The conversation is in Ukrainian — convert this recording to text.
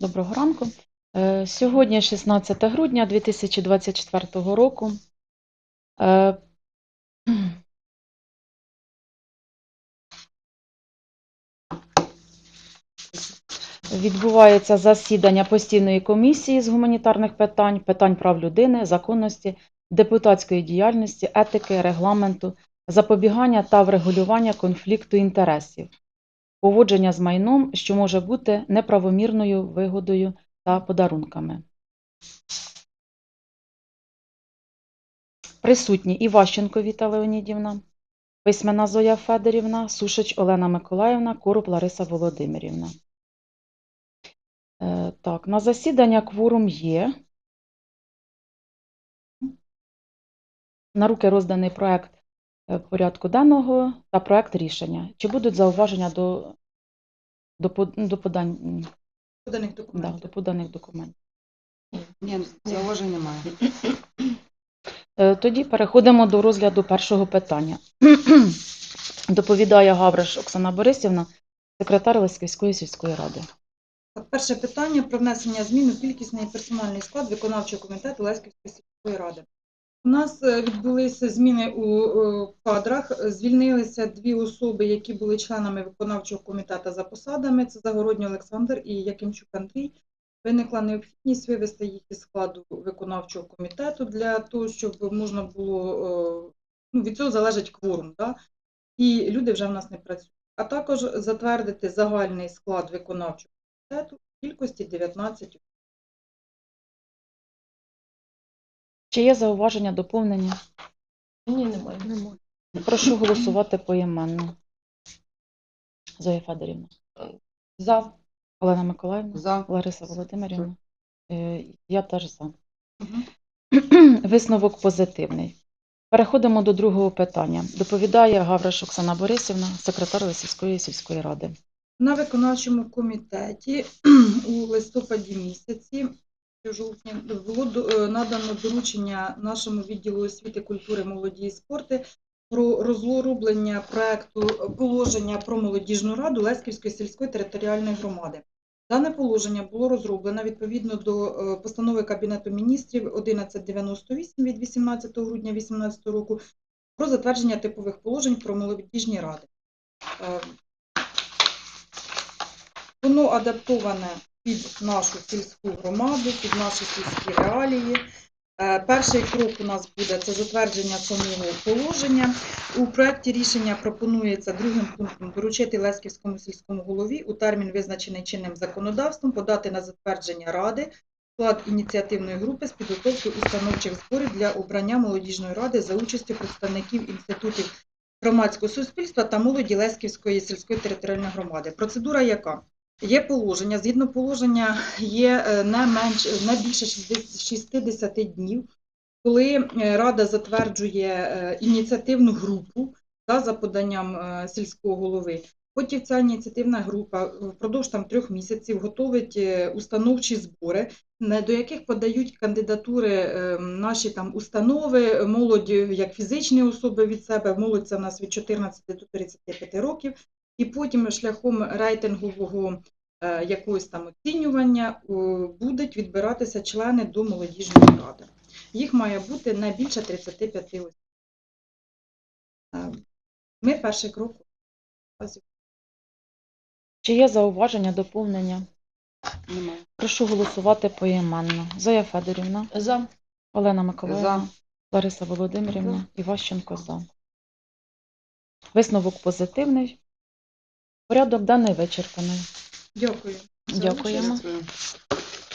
Доброго ранку. Е, Сьогодні 16 грудня 2024 року. Е, Відбувається засідання постійної комісії з гуманітарних питань, питань прав людини, законності, депутатської діяльності, етики, регламенту, запобігання та врегулювання конфлікту інтересів, поводження з майном, що може бути неправомірною вигодою та подарунками. Присутні Іващенко Віта Леонідівна, Письмена Зоя Федорівна, Сушич Олена Миколаївна, Коруб Лариса Володимирівна. Е, Так, на засідання кворум є. На руки розданий проект порядку денного та проект рішення. Чи будуть зауваження до, до, до, подань, Поданих да, документів. до поданих документів? Ні, зауважень немає. Е, Тоді переходимо до розгляду першого питання. Доповідає Гавриш Оксана Борисівна, секретар Леськівської сільської ради. Перше питання про внесення змін у кількісний і персональний склад виконавчого комітету Леськівської сільської ради. У нас е, відбулися зміни у е, кадрах. Звільнилися дві особи, які були членами виконавчого комітету за посадами. Це Загородній Олександр і Якимчук Андрій. Виникла необхідність вивести їх із складу виконавчого комітету для того, щоб можна було е, ну, від цього залежить кворум, да? і люди вже в нас не працюють. А також затвердити загальний склад виконавчого комітету в кількості 19 Чи є зауваження, доповнення? Ні, немає. немає. Прошу голосувати поіменно. Зоя Федорівна. За. Олена Миколаївна. За. Лариса Володимирівна. Е, Я теж за. Мгм. Висновок позитивний. Переходимо до другого питання. Доповідає Гавриш Оксана Борисівна, секретар Лисівської сільської ради. На виконавчому комітеті у листопаді місяці в жовтні було е, надано доручення нашому відділу освіти, культури, молоді і спорту про розроблення проекту положення про молодіжну раду Леськівської сільської територіальної громади. Дане положення було розроблено відповідно до е, постанови Кабінету міністрів 1198 від 18 грудня 2018 року про затвердження типових положень про молодіжні ради. Е, Воно адаптоване під нашу сільську громаду, під наші сільські реалії. Е, Перший крок у нас буде це затвердження самого положення. У проєкті рішення пропонується другим пунктом доручити Леськівському сільському голові у термін, визначений чинним законодавством, подати на затвердження ради склад ініціативної групи з підготовки установчих зборів для обрання молодіжної ради за участю представників інститутів громадського суспільства та молоді Леськівської сільської територіальної громади. Процедура яка? Є положення. Згідно положення є е, не менш не більше 60 60 днів, коли е, рада затверджує е, ініціативну групу та, за поданням сільського голови. Потім ця ініціативна група впродовж там трьох місяців готовить установчі збори, до яких подають кандидатури наші там установи, молодь як фізичні особи від себе, молодь це в нас від 14 до 35 років, і потім шляхом рейтингового е, якогось там оцінювання е, будуть відбиратися члени до молодіжної ради. Їх має бути не більше 35 осіб. Е, Ми перший крок. Чи є зауваження, доповнення? Немає. Прошу голосувати поіменно. Зоя Федорівна, За. Олена Миколаївна, За. Лариса Володимирівна, Іващенко за. Висновок позитивний. Порядок денний вичерпаний. Дякую. Дякуємо.